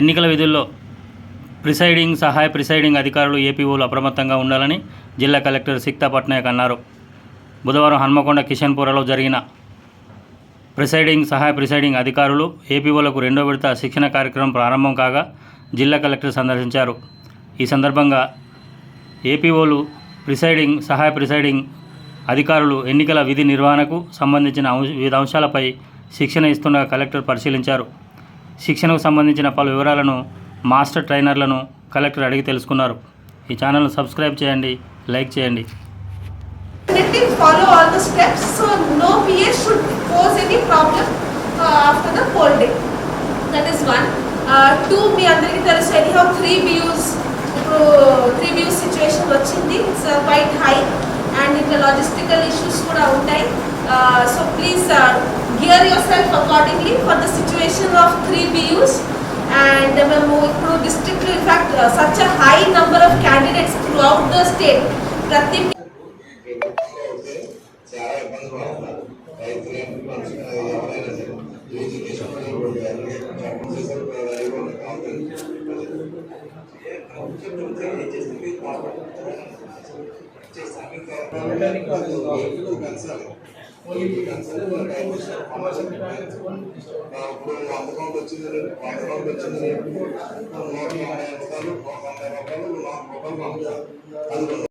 ఎన్నికల విధుల్లో ప్రిసైడింగ్ సహాయ ప్రిసైడింగ్ అధికారులు ఏపీఓలు అప్రమత్తంగా ఉండాలని జిల్లా కలెక్టర్ సిక్తా పట్నాయక్ అన్నారు. బుధవారం హన్మకొండ కిషన్పురలో జరిగిన ప్రిసైడింగ్ సహాయ ప్రిసైడింగ్ అధికారులు ఏపీఓలకు రెండో విడత శిక్షణ కార్యక్రమం ప్రారంభం కాగా జిల్లా కలెక్టర్ సందర్శించారు. ఈ సందర్భంగా ఏపీఓలు ప్రిసైడింగ్ సహాయ ప్రిసైడింగ్ అధికారులు ఎన్నికల విధి నిర్వహణకు సంబంధించిన వివిధ అంశాలపై శిక్షణ ఇస్తుండగా కలెక్టర్ పరిశీలించారు. శిక్షణకు సంబంధించిన పలు వివరాలను మాస్టర్ ట్రైనర్లను కలెక్టర్ అడిగి తెలుసుకున్నారు ఈ ఛానల్ను సబ్స్క్రైబ్ చేయండి లైక్ చేయండి definitely follow all the steps so no PA should pose any problem uh, after the poll day. That is one. Uh, two, మీ అందరికీ తెలుసు anyhow త్రీ వ్యూస్ ఇప్పుడు త్రీ వ్యూస్ సిచ్యువేషన్ వచ్చింది ఇట్స్ క్వైట్ హై అండ్ ఇంకా logistical issues కూడా ఉంటాయి uh, so please gear yourself accordingly for the situation of three views and మేము ఇప్పుడు district in fact such a high number of candidates throughout the state ప్రతి చాలా ఇబ్బంది పడుతున్నారు రైతులు ఏంటి మనుషులు ఎవరైనా సరే ఎడ్యుకేషన్ చెప్పడం ఇప్పుడు వంద కౌంట్ వచ్చింది వంద కౌంట్ వచ్చింది నూట తొంభై రూపాయలు నూట తొంభై రూపాయలు నాలుగు రూపాయలు పంపుతారు అందులో